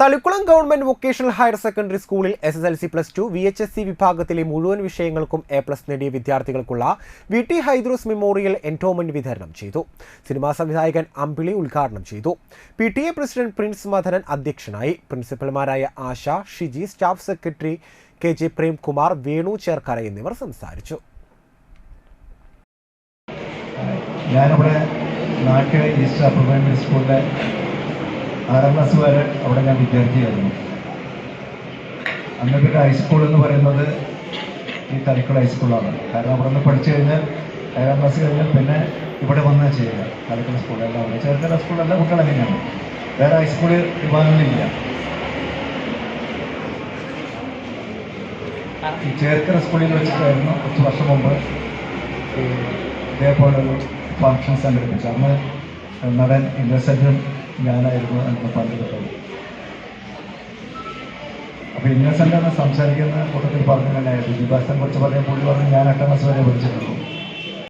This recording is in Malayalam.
Thalikulam government vocational higher secondary സ്കൂളിൽ S S L C plus two V H S C വിഭാഗത്തിലെ മുഴുവൻ വിഷയങ്ങൾക്കും എ പ്ലസ് നേടിയ വിദ്യാർത്ഥികൾക്കുള്ള V T Hydros memorial endowment വിതരണം ചെയ്തു. സിനിമാ സംവിധായകൻ അമ്പിളി ഉദ്ഘാടനം ചെയ്തു. P T A president Prince Madhanan അധ്യക്ഷനായി. പ്രിൻസിപ്പൽമാരായ Asha Shiji staff secretary K J Premkumar Venu Cherkkara എന്നിവർ സംസാരിച്ചു. ഞാനിവിടെ നാട്ടിലെ ഈസ്റ്റ് അപ്പർമെന്റ് സ്കൂളിലെ ആറാം ക്ലാസ് വരെ അവിടെ ഞാൻ വിദ്യാർത്ഥിയായിരുന്നു. അന്ന് പിന്നെ ഹൈസ്കൂൾ എന്ന് പറയുന്നത് ഈ തലക്കുള ഹൈസ്കൂളാണ് കാരണം അവിടെ നിന്ന് പഠിച്ചു കഴിഞ്ഞാൽ ഏഴാം ക്ലാസ് കഴിഞ്ഞാൽ പിന്നെ ഇവിടെ വന്നാൽ ചെയ്യുക. തലക്കുള സ്കൂളെല്ലാം അവിടെ ചേർത്തല സ്കൂളെല്ലാം കുട്ടികൾ അങ്ങനെയാണ്. വേറെ ഹൈസ്കൂൾ വിഭാഗങ്ങളില്ല. ഈ ചേർക്കര സ്കൂളിൽ വെച്ചിട്ടായിരുന്നു കുറച്ച് വർഷം മുമ്പ് ഈ ഇതേപോലൊരു ഫങ്ഷൻ സംഘടിപ്പിച്ചു അന്ന് നടൻ ഇന്നസെന്റും ഞാനായിരുന്നു അന്ന് പങ്കെടുത്തത് അപ്പോൾ ഇന്നസെന്റ് എന്ന് സംസാരിക്കുന്ന കൂട്ടത്തിൽ പറഞ്ഞു തന്നെ വിദ്യാഭ്യാസത്തെ കുറിച്ച് പറയാൻ പുള്ളി പറഞ്ഞു ഞാൻ എട്ടാം ക്ലാസ് വരെ പഠിച്ചിട്ടുള്ളൂ.